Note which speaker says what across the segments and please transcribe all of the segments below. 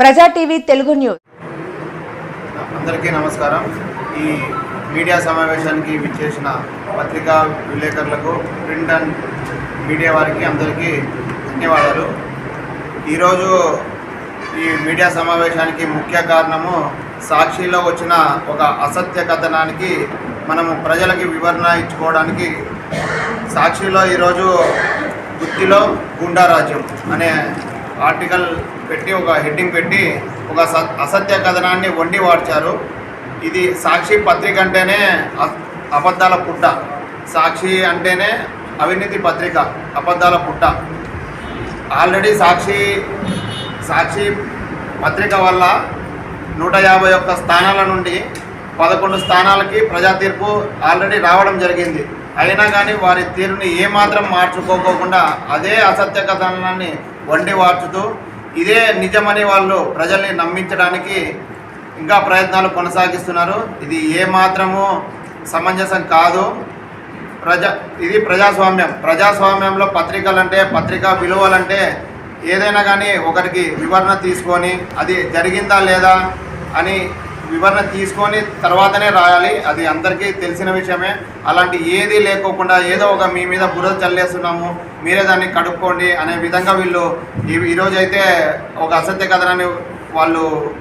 Speaker 1: ప్రజా TV Telugu news.
Speaker 2: అందరికీ నమస్కారం. ఈ మీడియా సమావేశానికి విచ్చేసిన పత్రికా విలేకరులకు ప్రింట్ అండ్ మీడియా వారికి అందరికీ ధన్యవాదాలు. ఈరోజు ఈ మీడియా సమావేశానికి ముఖ్య కారణము సాక్షిలో వచ్చిన ఒక అసత్య కథనానికి మనము ప్రజలకి వివరణ ఇచ్చుకోవడానికి సాక్షిలో ఈరోజు గుత్తిలో గుండారాజ్యం అనే ఆర్టికల్ పెట్టి ఒక హెడ్డింగ్ పెట్టి ఒక అసత్య కథనాన్ని వండి వాడ్చారు. ఇది సాక్షి పత్రిక అంటేనే అబద్ధాల పుట్ట. సాక్షి అంటేనే అవినీతి పత్రిక అబద్ధాల పుట్ట. ఆల్రెడీ సాక్షి సాక్షి పత్రిక వల్ల నూట యాభై ఒక్క స్థానాల నుండి పదకొండు స్థానాలకి ప్రజా తీర్పు ఆల్రెడీ రావడం జరిగింది. అయినా కానీ వారి తీరుని ఏమాత్రం మార్చుకోకోకుండా అదే అసత్య కథనాన్ని వండి వార్చుతూ ఇదే నిజమని వాళ్ళు ప్రజల్ని నమ్మించడానికి ఇంకా ప్రయత్నాలు కొనసాగిస్తున్నారు. ఇది ఏమాత్రము సమంజసం కాదు. ప్రజా ఇది ప్రజాస్వామ్యం. ప్రజాస్వామ్యంలో పత్రికలంటే పత్రికా విలువలంటే ఏదైనా కానీ ఒకరికి వివరణ తీసుకొని అది జరిగిందా లేదా అని వివరణ తీసుకొని తర్వాతనే రాయాలి. అది అందరికీ తెలిసిన విషయమే. అలాంటి ఏది లేకోకుండా ఏదో ఒక మీ మీద బురద చల్లేస్తున్నాము మీరే దాన్ని కడుక్కోండి అనే విధంగా వీళ్ళు ఈరోజు అయితే ఒక అసత్య కథనాన్ని వాళ్ళు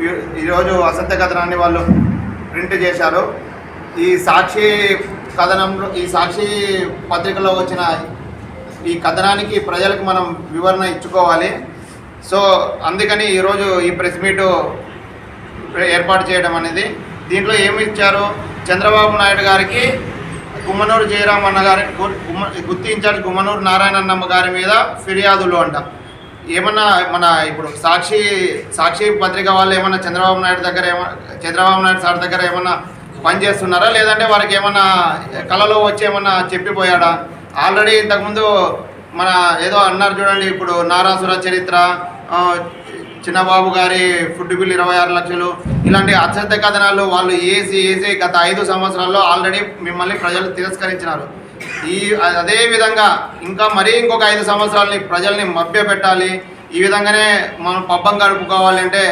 Speaker 2: ఈ- ఈరోజు అసత్య కథనాన్ని వాళ్ళు ప్రింట్ చేశారు. ఈ సాక్షి కథనంలో ఈ సాక్షి పత్రికలో వచ్చిన ఈ కథనానికి ప్రజలకు మనం వివరణ ఇచ్చుకోవాలి. సో అందుకని ఈరోజు ఈ ప్రెస్ మీటు ఏర్పాటు చేయడం అనేది. దీంట్లో ఏమి ఇచ్చారు చంద్రబాబు నాయుడు గారికి గుమ్మనూరు జయరాం అన్న గారి గుత్తి ఇన్ఛార్జ్ గుమ్మనూరు నారాయణన్నమ్మ గారి మీద ఫిర్యాదులు అంట. ఏమన్నా మన ఇప్పుడు సాక్షి సాక్షి పత్రిక వాళ్ళు ఏమన్నా చంద్రబాబు నాయుడు దగ్గర ఏమన్నా చంద్రబాబు నాయుడు సార్ దగ్గర ఏమన్నా పని చేస్తున్నారా? లేదంటే వారికి ఏమన్నా కళలో వచ్చి ఏమన్నా చెప్పిపోయాడా? ఆల్రెడీ ఇంతకుముందు మన ఏదో అన్నారు చూడండి ఇప్పుడు నారాసుర చరిత్ర చిన్నబాబు గారి ఫుడ్ బిల్ ఇరవై ఆరు లక్షలు. ఇలాంటి అసత్య కథనాలు వాళ్ళు ఏసి ఏసి గత ఐదు సంవత్సరాల్లో ఆల్రెడీ మిమ్మల్ని ప్రజలు తిరస్కరించినారు. ఈ అదే విధంగా ఇంకా మరీ ఇంకొక ఐదు సంవత్సరాలని ప్రజల్ని మభ్య పెట్టాలి ఈ విధంగానే మనం పబ్బం గడుపుకోవాలంటే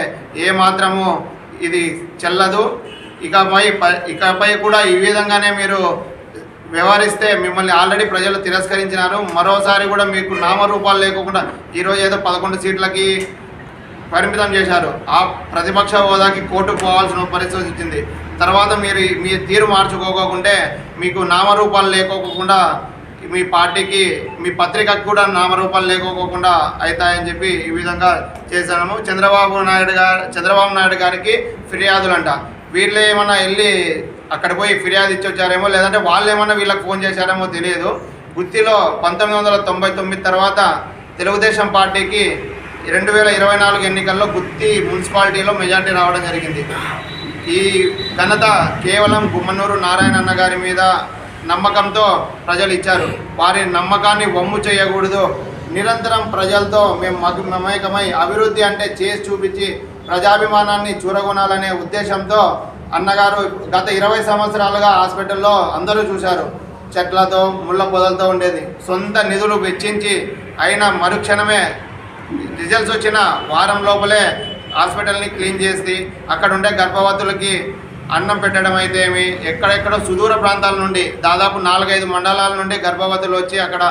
Speaker 2: ఏ మాత్రము ఇది చెల్లదు. ఇకపై ఇకపై కూడా ఈ విధంగానే మీరు వ్యవహరిస్తే మిమ్మల్ని ఆల్రెడీ ప్రజలు తిరస్కరించినారు. మరోసారి కూడా మీకు నామరూపాలు లేకుండా ఈరోజు ఏదో పదకొండు సీట్లకి పరిమితం చేశారు. ఆ ప్రతిపక్ష హోదాకి కోర్టుకు పోవాల్సిన పరిస్థితి వచ్చింది. తర్వాత మీరు మీ తీరు మార్చుకోకుంటే మీకు నామరూపాలు లేకోకుండా మీ పార్టీకి మీ పత్రికకు కూడా నామరూపాలు లేకోకుండా అవుతాయని చెప్పి ఈ విధంగా చేశాము. చంద్రబాబు నాయుడు గారు చంద్రబాబు నాయుడు గారికి ఫిర్యాదులు అంట వీళ్ళు ఏమన్నా వెళ్ళి అక్కడ పోయి ఫిర్యాదు ఇచ్చి వచ్చారేమో లేదంటే వాళ్ళు ఏమన్నా వీళ్ళకి ఫోన్ చేశారేమో తెలియదు. గుత్తిలో పంతొమ్మిది వందల తొంభై తొమ్మిది తర్వాత తెలుగుదేశం పార్టీకి రెండు వేల ఇరవై నాలుగు ఎన్నికల్లో గుత్తి మున్సిపాలిటీలో మెజార్టీ రావడం జరిగింది. ఈ ఘనత కేవలం గుమ్మనూరు నారాయణన్న గారి మీద నమ్మకంతో ప్రజలు ఇచ్చారు. వారి నమ్మకాన్ని వమ్ము చేయకూడదు. నిరంతరం ప్రజలతో మేము మగ మమేకమై అభివృద్ధి అంటే చేసి చూపించి ప్రజాభిమానాన్ని చూరగొనాలనే ఉద్దేశంతో అన్నగారు గత ఇరవై సంవత్సరాలుగా హాస్పిటల్లో అందరూ చూశారు. చెట్లతో ముళ్ళ పొదలతో ఉండేది. సొంత నిధులు వెచ్చించి అయిన మరుక్షణమే రిజల్ట్స్ వచ్చిన వారం లోపలే హాస్పిటల్ని క్లీన్ చేసి అక్కడ ఉండే గర్భవతులకి అన్నం పెట్టడం అయితే ఏమి? ఎక్కడెక్కడో సుదూర ప్రాంతాల నుండి దాదాపు నాలుగైదు మండలాల నుండి గర్భవతులు వచ్చి అక్కడ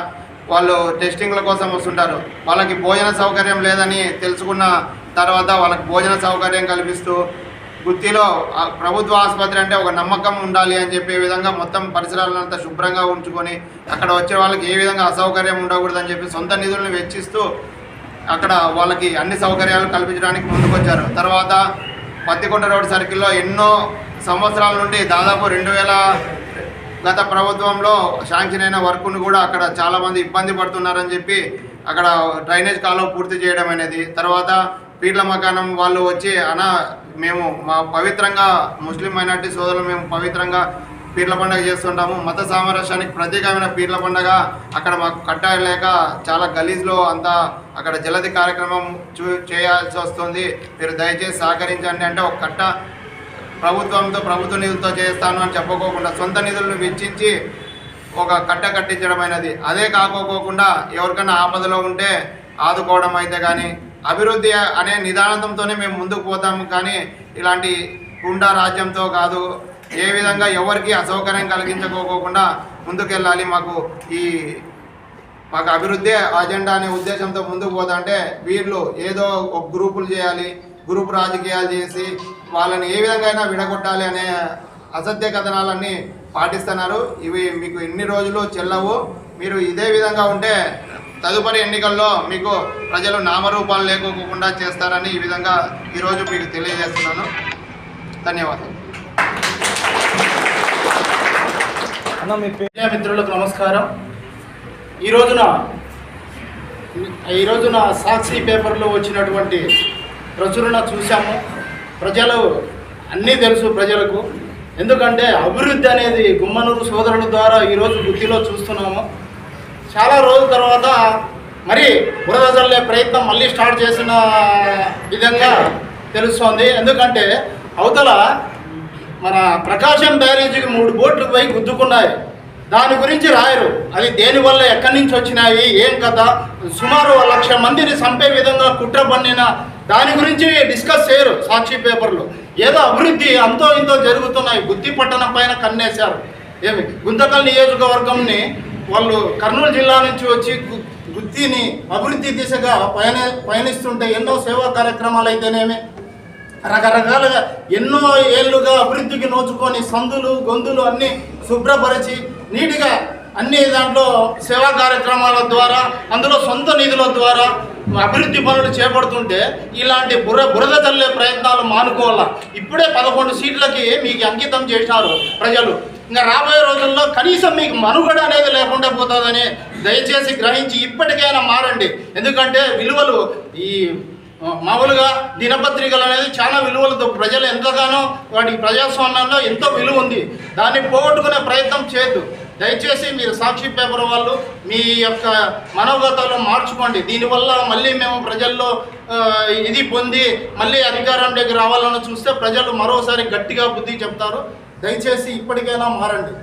Speaker 2: వాళ్ళు టెస్టింగ్ల కోసం వస్తుంటారు. వాళ్ళకి భోజన సౌకర్యం లేదని తెలుసుకున్న తర్వాత వాళ్ళకి భోజన సౌకర్యం కల్పిస్తూ గుత్తిలో ప్రభుత్వ ఆసుపత్రి అంటే ఒక నమ్మకం ఉండాలి అని చెప్పే విధంగా మొత్తం పరిసరాలంతా శుభ్రంగా ఉంచుకొని అక్కడ వచ్చే వాళ్ళకి ఏ విధంగా అసౌకర్యం ఉండకూడదని చెప్పి సొంత నిధులను వెచ్చిస్తూ అక్కడ వాళ్ళకి అన్ని సౌకర్యాలు కల్పించడానికి ముందుకొచ్చారు. తర్వాత పత్తికొండ రోడ్ సర్కిల్లో ఎన్నో సంవత్సరాల నుండి దాదాపు రెండు వేల గత ప్రభుత్వంలో శాంక్షన్ అయిన వర్క్ను కూడా అక్కడ చాలామంది ఇబ్బంది పడుతున్నారని చెప్పి అక్కడ డ్రైనేజ్ కాలువ పూర్తి చేయడం అనేది తర్వాత పీర్ల మకానం వాళ్ళు వచ్చి అన మేము మా పవిత్రంగా ముస్లిం మైనార్టీ సోదరులు మేము పవిత్రంగా పీర్ల పండుగ చేస్తుంటాము. మత సామరస్యానికి ప్రత్యేకమైన పీర్ల పండుగ. అక్కడ మాకు కట్టలేక చాలా గలీజ్లో అంతా అక్కడ జలది కార్యక్రమం చూ చేయాల్సి వస్తుంది. మీరు దయచేసి సహకరించండి అంటే ఒక కట్ట ప్రభుత్వంతో ప్రభుత్వ నిధులతో చేస్తాను అని చెప్పుకోకుండా సొంత నిధులను వెచ్చించి ఒక కట్ట కట్టించడం అదే కాకోకుండా ఎవరికైనా ఆపదలో ఉంటే ఆదుకోవడం అయితే కానీ అభివృద్ధి అనే నిదానంతోనే మేము ముందుకు పోతాము. కానీ ఇలాంటి గుండా రాజ్యంతో కాదు ఏ విధంగా ఎవరికి అసౌకర్యం కలిగించుకోకుండా ముందుకెళ్ళాలి మాకు ఈ మాకు అభివృద్ధి అజెండా అనే ఉద్దేశంతో ముందుకు పోతుంటే వీళ్ళు ఏదో ఒక గ్రూపులు చేయాలి గ్రూప్ రాజకీయాలు చేసి వాళ్ళని ఏ విధంగా అయినా విడగొట్టాలి అనే అసత్య కథనాలన్నీ పాటిస్తున్నారు. ఇవి మీకు ఎన్ని రోజులు చెల్లవు. మీరు ఇదే విధంగా ఉంటే తదుపరి ఎన్నికల్లో మీకు ప్రజలు నామరూపాలు లేకోకుండా చేస్తారని ఈ విధంగా ఈరోజు మీకు తెలియజేస్తున్నాను. ధన్యవాదాలు.
Speaker 1: అన్న మీ
Speaker 3: మిత్రులకు నమస్కారం. ఈ రోజున ఈ రోజున సాక్షి పేపర్లో వచ్చినటువంటి ప్రచురణ చూసాము ప్రజలు అన్నీ తెలుసు ప్రజలకు. ఎందుకంటే అభివృద్ధి అనేది గుమ్మనూరు సోదరుల ద్వారా ఈరోజు బుద్ధిలో చూస్తున్నాము. చాలా రోజుల తర్వాత మరి బురదజల్లే ప్రయత్నం మళ్ళీ స్టార్ట్ చేసిన విధంగా తెలుస్తోంది. ఎందుకంటే అవతల మన ప్రకాశం బ్యారేజీకి మూడు బోట్లు పోయి గుద్దుకున్నాయి. దాని గురించి రాయరు. అది దేనివల్ల ఎక్కడి నుంచి వచ్చినాయి ఏం కథ? సుమారు లక్ష మందిని చంపే విధంగా కుట్ర పన్నిన దాని గురించి డిస్కస్ చేయరు సాక్షి పేపర్లు. ఏదో అభివృద్ధి అంతో ఇంతో జరుగుతున్నాయి. బుద్ధి పట్టణం పైన కన్నేశారు. ఏమి? గుంతకల్ నియోజకవర్గంని వాళ్ళు కర్నూలు జిల్లా నుంచి వచ్చి గు- అభివృద్ధి దిశగా పయని పయనిస్తుంటే ఎన్నో సేవా కార్యక్రమాలు అయితేనేమి రకరకాలుగా ఎన్నో ఏళ్ళుగా అభివృద్ధికి నోచుకొని సందులు గొంతులు అన్నీ శుభ్రపరిచి నీటిగా అన్ని దాంట్లో సేవా కార్యక్రమాల ద్వారా అందులో సొంత నిధుల ద్వారా అభివృద్ధి పనులు చేపడుతుంటే ఇలాంటి బుర బురద చల్లే ప్రయత్నాలు మానుకోవాలా? ఇప్పుడే పదకొండు సీట్లకి మీకు అంకితం చేసినారు ప్రజలు. ఇంకా రాబోయే రోజుల్లో కనీసం మీకు మనుగడ అనేది లేకుండా పోతుందని దయచేసి గ్రహించి ఇప్పటికైనా మారండి. ఎందుకంటే విలువలు ఈ మామూలుగా దినపత్రికలు అనేది చాలా విలువలతో ప్రజలు ఎంతగానో వాటి ప్రజాస్వామ్యంలో ఎంతో విలువ ఉంది. దాన్ని పోగొట్టుకునే ప్రయత్నం చేయొద్దు. దయచేసి మీరు సాక్షి పేపర్ వాళ్ళు మీ యొక్క మనోగతాలను మార్చుకోండి. దీనివల్ల మళ్ళీ మేము ప్రజల్లో ఇది పొంది మళ్ళీ అధికారం దగ్గర రావాలని చూస్తే ప్రజలు మరోసారి గట్టిగా బుద్ధి చెప్తారు. దయచేసి ఇప్పటికైనా మారండి.